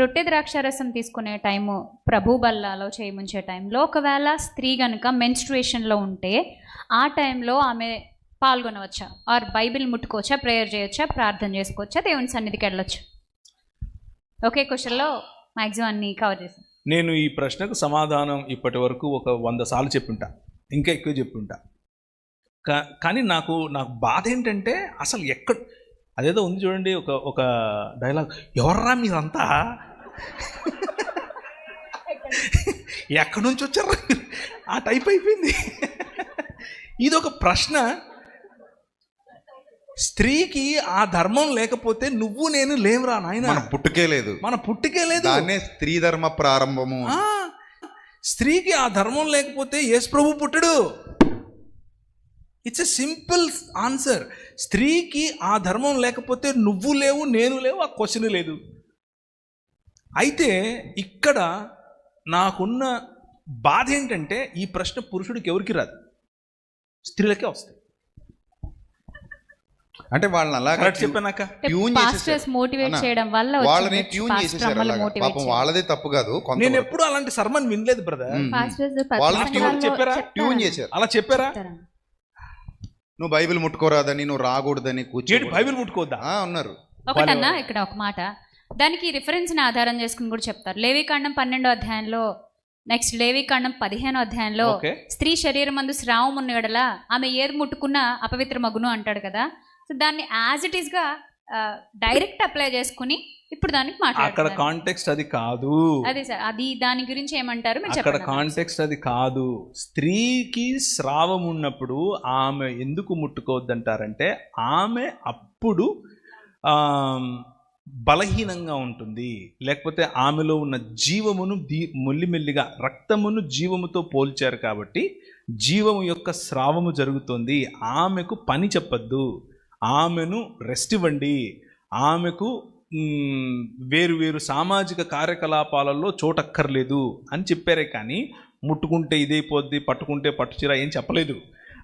రొట్టె ద్రాక్షారసం తీసుకునే టైము ప్రభు బల్లాలో చేయముంచే టైంలో ఒకవేళ స్త్రీ కనుక మెన్స్ట్రుయేషన్లో ఉంటే ఆ టైంలో ఆమె పాల్గొనవచ్చా? ఆర్ బైబిల్ ముట్టుకోవచ్చా? ప్రేయర్ చేయొచ్చా? ప్రార్థన చేసుకోవచ్చా? దేవుని సన్నిధికి వెళ్ళొచ్చు? ఒకే క్వశ్చన్లో మ్యాక్సిమం అన్ని కవర్ చేసాం నేను ఈ ప్రశ్నకు సమాధానం ఇప్పటి వరకు ఒక వంద సార్లు చెప్పుంటా. ఇంకా ఎక్కువ చెప్పుంటా. కా- కానీ నాకు నాకు బాధ ఏంటంటే అసలు ఎక్కడ అదేదో ఉంది చూడండి ఒక ఒక డైలాగ్ ఎవర్రా మీరంతా? ఎక్కడి నుంచి వచ్చారా? ఆ టైప్ అయిపోయింది. ఇది ఒక ప్రశ్న. స్త్రీకి ఆ ధర్మం లేకపోతే నువ్వు నేను లేవురా నాయన? మన పుట్టుకే లేదు. మన పుట్టికే లేదు. దాన్నే స్త్రీ ధర్మ ప్రారంభము. ఆ, స్త్రీకి ఆ ధర్మం లేకపోతే యేసు ప్రభు పుట్టడు. ఇట్స్ ఎ సింపుల్ ఆన్సర్ స్త్రీకి ఆ ధర్మం లేకపోతే నువ్వు లేవు నేను లేవు ఆ క్వశ్చన్ లేదు. అయితే ఇక్కడ నాకున్న బాధ ఏంటంటే ఈ ప్రశ్న పురుషుడికి ఎవరికి రాదు స్త్రీలకే వస్తాయి అంటే వాళ్ళని కరెక్ట్ చెప్పానాక ట్యూన్ పాస్టర్స్. మోటివేట్ చేయడం వల్ల వాళ్ళని. ట్యూన్ చేసేసారు అలాగా పాపం. వాళ్ళదే తప్పు కాదు నేను. ఎప్పుడు అలాంటి సర్మన్ వినలేదు బ్రదర్ వాళ్ళని ట్యూన్ చెప్పారా? ట్యూన్. చేశారు అలా చెప్పారా. నువ్వు బైబిల్ ముట్టుకోరాదని నువ్వు రాకూడదని కూర్చో బైబిల్ ముట్టుకోవద్దా ఉన్నారు ఒకటన్నా ఇక్కడ ఒక మాట దానికి రిఫరెన్స్ని ఆధారం చేసుకుని కూడా చెప్తారు. లేవికాండం పన్నెండో అధ్యాయంలో నెక్స్ట్ లేవికాండం పదిహేనో అధ్యాయంలో స్త్రీ శరీరం మందు స్రావం ఉన్న ఎడల ఆమె ఏది ముట్టుకున్నా అపవిత్ర మగును అంటాడు కదా. సో దాన్ని యాజ్ ఇట్ ఈస్గా డైరెక్ట్ అప్లై చేసుకుని ఇప్పుడు దానికి అక్కడ కాంటెక్స్ట్ అది కాదు. అదే సార్ అది దాని గురించి ఏమంటారు మీరు అక్కడ. కాంటెక్స్ట్ అది కాదు. స్త్రీకి స్రావం ఉన్నప్పుడు ఆమె ఎందుకు ముట్టుకోవద్దంటారంటే ఆమె అప్పుడు బలహీనంగా ఉంటుంది. లేకపోతే ఆమెలో ఉన్న జీవమును దీ మెల్లిమెల్లిగా రక్తమును జీవముతో పోల్చారు కాబట్టి జీవము యొక్క స్రావము జరుగుతుంది. ఆమెకు పని చెప్పద్దు. ఆమెను రెస్ట్ ఇవ్వండి. ఆమెకు వేరు వేరు సామాజిక కార్యకలాపాలలో చోటక్కర్లేదు అని చెప్పారే కానీ ముట్టుకుంటే ఇదైపోద్ది పట్టుకుంటే పట్టుచీర ఏం చెప్పలేదు.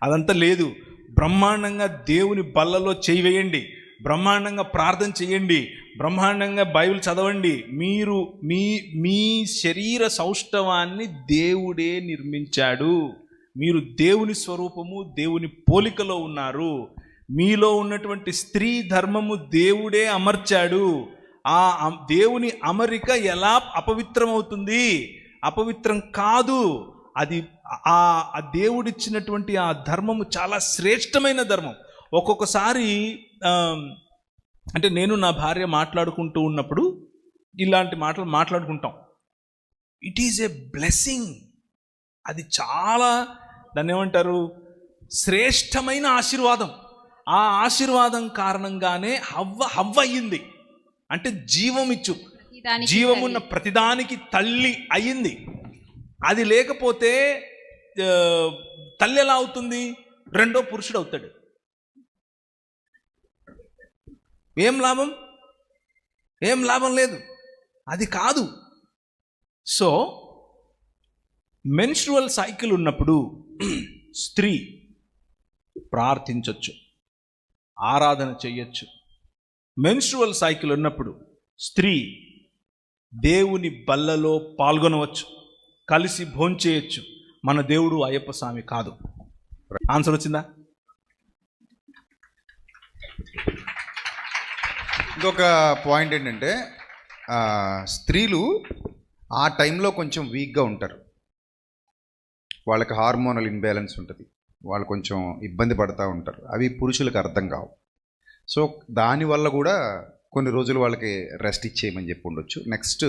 అదంతా లేదు. బ్రహ్మాండంగా దేవుని బల్లలో చేయి వేయండి. బ్రహ్మాండంగా ప్రార్థన చేయండి. బ్రహ్మాండంగా బైబిల్ చదవండి. మీరు మీ మీ శరీర సౌష్ఠవాన్ని దేవుడే నిర్మించాడు. మీరు దేవుని స్వరూపము దేవుని పోలికలో ఉన్నారు. మీలో ఉన్నటువంటి స్త్రీ ధర్మము దేవుడే అమర్చాడు. ఆ అం- దేవుని అమరిక ఎలా అపవిత్రమవుతుంది? అపవిత్రం కాదు. అది ఆ ఆ దేవుడిచ్చినటువంటి ఆ ధర్మము చాలా శ్రేష్టమైన ధర్మం. ఒక్కొక్కసారి అంటే నేను నా భార్య మాట్లాడుకుంటూ ఉన్నప్పుడు ఇలాంటి మాటలు మాట్లాడుకుంటాం. ఇట్ ఈజ్ ఏ బ్లెస్సింగ్ అది చాలా దాన్ని ఏమంటారు శ్రేష్టమైన ఆశీర్వాదం. ఆ ఆశీర్వాదం కారణంగానే హవ్వ హవ్వ అయ్యింది. అంటే జీవం ఇచ్చు. దానికి జీవమున్న ప్రతిదానికి తల్లి అయ్యింది. అది లేకపోతే తల్లి ఎలా అవుతుంది? రెండో పురుషుడు అవుతాడు. ఏం లాభం? ఏం లాభం లేదు. అది కాదు. సో మెన్స్ట్రువల్ సైకిల్ ఉన్నప్పుడు స్త్రీ ప్రార్థించవచ్చు ఆరాధన చేయొచ్చు మెన్స్ట్రువల్ సైకిల్ ఉన్నప్పుడు స్త్రీ దేవుని బల్లలో పాల్గొనవచ్చు. కలిసి భోంచేయచ్చు. మన దేవుడు అయ్యప్ప స్వామి కాదు. ఆన్సర్ వచ్చిందా? ఇంకొక పాయింట్ ఏంటంటే స్త్రీలు ఆ టైంలో కొంచెం వీక్గా ఉంటారు. వాళ్ళకి హార్మోనల్ ఇన్బ్యాలెన్స్ ఉంటుంది. వాళ్ళు కొంచెం ఇబ్బంది పడుతూ ఉంటారు. అవి పురుషులకు అర్థం కావు. సో దానివల్ల కూడా కొన్ని రోజులు వాళ్ళకి రెస్ట్ ఇచ్చేయమని చెప్పి ఉండొచ్చు. నెక్స్ట్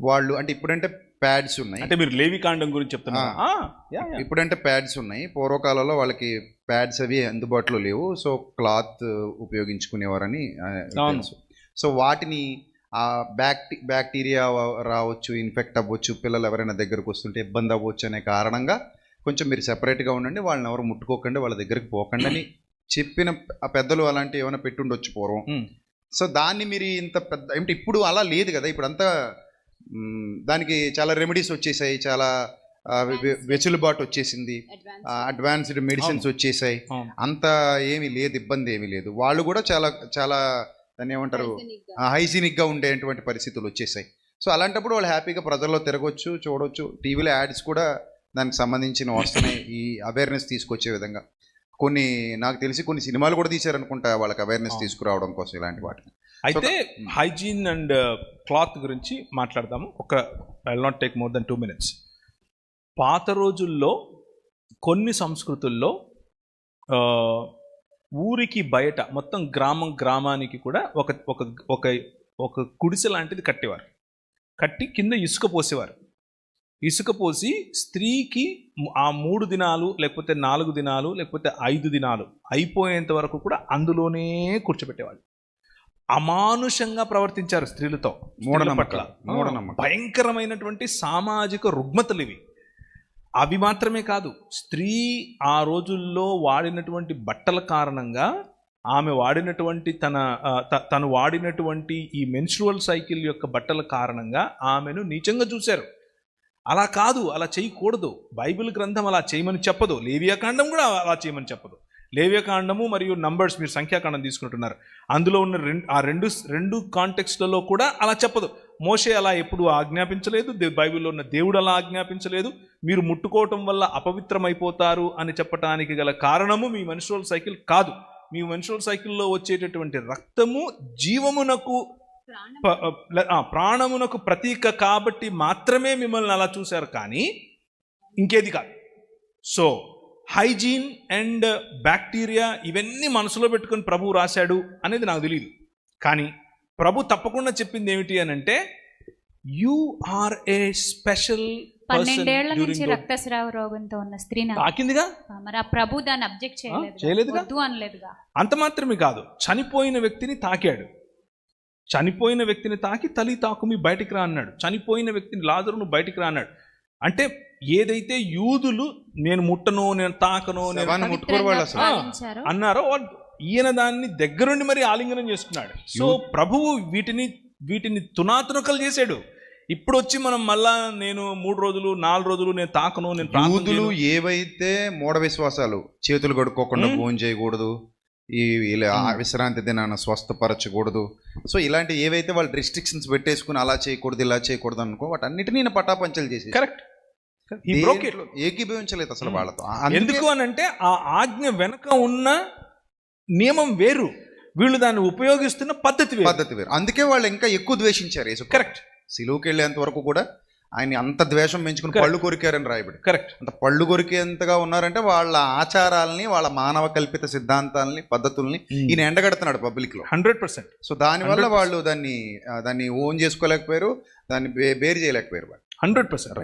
వాళ్ళు అంటే ఇప్పుడంటే ప్యాడ్స్ ఉన్నాయి. అంటే మీరు లేవి కాండం గురించి చెప్తున్నారా. యా. ఇప్పుడంటే ప్యాడ్స్ ఉన్నాయి. పూర్వకాలంలో వాళ్ళకి ప్యాడ్స్ అవి అందుబాటులో లేవు. సో క్లాత్ ఉపయోగించుకునేవారని సో వాటిని ఆ బ్యాక్టీ బ్యాక్టీరియా రావచ్చు ఇన్ఫెక్ట్ అవ్వచ్చు పిల్లలు ఎవరైనా దగ్గరకు వస్తుంటే ఇబ్బంది అవ్వచ్చు అనే కారణంగా కొంచెం మీరు సెపరేట్గా ఉండండి. వాళ్ళని ఎవరు ముట్టుకోకండి వాళ్ళ దగ్గరికి పోకండి అని చెప్పిన పెద్దలు అలాంటి ఏమైనా పెట్టుండొచ్చు పూర్వం. సో దాన్ని మీరు ఇంత పెద్ద అంటే ఇప్పుడు అలా లేదు కదా. ఇప్పుడు అంతా దానికి చాలా రెమెడీస్ వచ్చేసాయి చాలా వెసులుబాటు వచ్చేసింది. అడ్వాన్స్డ్ మెడిసిన్స్ వచ్చేసాయి. అంత ఏమీ లేదు ఇబ్బంది ఏమీ లేదు. వాళ్ళు కూడా చాలా చాలా దాన్ని ఏమంటారు? హైజీనిక్గా ఉండేటువంటి పరిస్థితులు వచ్చేసాయి. సో అలాంటప్పుడు వాళ్ళు హ్యాపీగా ప్రజల్లో తిరగొచ్చు చూడొచ్చు. టీవీలో యాడ్స్ కూడా దానికి సంబంధించిన వస్తున్నాయి ఈ అవేర్నెస్ తీసుకొచ్చే విధంగా. కొన్ని నాకు తెలిసి కొన్ని సినిమాలు కూడా తీశారనుకుంటా వాళ్ళకి అవేర్నెస్. తీసుకురావడం కోసం ఇలాంటి వాటిని. అయితే. హైజీన్ అండ్ క్లాత్ గురించి మాట్లాడదాము. ఒక I not take more than two minutes పాత రోజుల్లో కొన్ని సంస్కృతుల్లో ఊరికి బయట మొత్తం గ్రామం గ్రామానికి కూడా ఒక ఒక ఒక ఒక గుడిసె లాంటిది కట్టేవారు. కట్టి కింద ఇసుక పోసేవారు. ఇసుక పోసి స్త్రీకి ఆ మూడు దినాలు లేకపోతే నాలుగు దినాలు లేకపోతే ఐదు దినాలు అయిపోయేంత వరకు కూడా అందులోనే కూర్చోబెట్టేవాళ్ళు. అమానుషంగా ప్రవర్తించారు స్త్రీలతో. పట్ల. భయంకరమైనటువంటి సామాజిక రుగ్మతలు ఇవి అవి మాత్రమే కాదు స్త్రీ ఆ రోజుల్లో వాడినటువంటి బట్టల కారణంగా ఆమె వాడినటువంటి తన తను వాడినటువంటి ఈ మెన్స్ట్రువల్ సైకిల్ యొక్క బట్టల కారణంగా ఆమెను నీచంగా చూశారు. అలా కాదు అలా చేయకూడదు. బైబిల్ గ్రంథం అలా చేయమని చెప్పదు. లేవియాకాండం కూడా అలా చేయమని చెప్పదు. లేవ్యకాండము మరియు నంబర్స్ మీరు సంఖ్యాకాండం తీసుకుంటున్నారు. అందులో ఉన్న రెండు ఆ రెండు రెండు కాంటెక్స్ట్లలో కూడా అలా చెప్పదు. మోషే అలా ఎప్పుడు ఆజ్ఞాపించలేదు. దే- బైబిల్లో ఉన్న దేవుడు అలా ఆజ్ఞాపించలేదు. మీరు ముట్టుకోవటం వల్ల అపవిత్రమైపోతారు అని చెప్పటానికి గల కారణము మీ మెన్స్ట్రువల్ సైకిల్ కాదు. మీ మెన్స్ట్రువల్ సైకిల్లో వచ్చేటటువంటి రక్తము జీవమునకు ప్రాణమునకు ప్రతీక కాబట్టి మాత్రమే మిమ్మల్ని అలా చూశారు కానీ ఇంకేది కాదు. సో హైజీన్ అండ్ బ్యాక్టీరియా ఇవన్నీ మనసులో పెట్టుకొని ప్రభు రాశాడు అనేది నాకు తెలియదు కానీ ప్రభు తప్పకుండా చెప్పింది ఏమిటి అని అంటే యు ఆర్ ఏ స్పెషల్ పన్నెండేళ్ళ నుంచి రక్తస్రావ రోగంతో ఉన్న స్త్రీని? తాకిందిగా? మరి ఆ ప్రభు దాన్ని అబ్జెక్ట్ చేయలేదు చేయలేదుగా? అనలేదుగా? అంత మాత్రమే కాదు చనిపోయిన వ్యక్తిని తాకాడు. చనిపోయిన వ్యక్తిని తాకి తలి తాకుమి బయటికి రా అన్నాడు. చనిపోయిన వ్యక్తిని లాజరును బయటికి రా అన్నాడు. అంటే ఏదైతే యూదులు నేను ముట్టను నేను తాకను నేను ముట్టుకోరు అన్నారో వాళ్ళు ఈయన దాన్ని దగ్గరుండి మరి ఆలింగనం చేసుకున్నాడు సో ప్రభువు వీటిని వీటిని తునాతునకలు చేశాడు ఇప్పుడు వచ్చి మనం మళ్ళా నేను మూడు రోజులు నాలుగు రోజులు నేను తాకను నేను యూదులు. ఏవైతే మూఢ విశ్వాసాలు చేతులు కడుక్కోకుండా. భోజనం చేయకూడదు ఈ ఇలా ఆ మ్మ్. విశ్రాంతి దినాన్ని స్వస్థపరచకూడదు సో ఇలాంటి ఏవైతే వాళ్ళు రిస్ట్రిక్షన్స్ పెట్టేసుకుని అలా చేయకూడదు ఇలా చేయకూడదు అనుకో వాటన్నిటిని ఈయన పటాపంచలు చేసి కరెక్ట్ ఏకీభవించలేదు అసలు. వాళ్ళతో. ఎందుకు అని అంటే ఆ ఆజ్ఞ వెనక ఉన్న నియమం వేరు. వీళ్ళు దాన్ని ఉపయోగిస్తున్న పద్ధతి పద్ధతి వేరు. అందుకే వాళ్ళు ఇంకా ఎక్కువ ద్వేషించారు యేసు కరెక్ట్ సిలువుకి వెళ్ళేంత వరకు కూడా ఆయన అంత ద్వేషం పెంచుకుని. పళ్ళు కొరికారని రాయబడి. కరెక్ట్ అంత పళ్ళు కొరికేంతగా ఉన్నారంటే వాళ్ళ ఆచారాలని వాళ్ళ మానవ కల్పిత సిద్ధాంతాలని పద్ధతుల్ని ఈయన ఎండగడుతున్నాడు పబ్లిక్లో హండ్రెడ్ పర్సెంట్. సో దానివల్ల 100% వాళ్ళు దాన్ని దాన్ని ఓన్ చేసుకోలేకపోయారు దాన్ని బేర్ చేయలేకపోయారు వాళ్ళు. Hundred percent.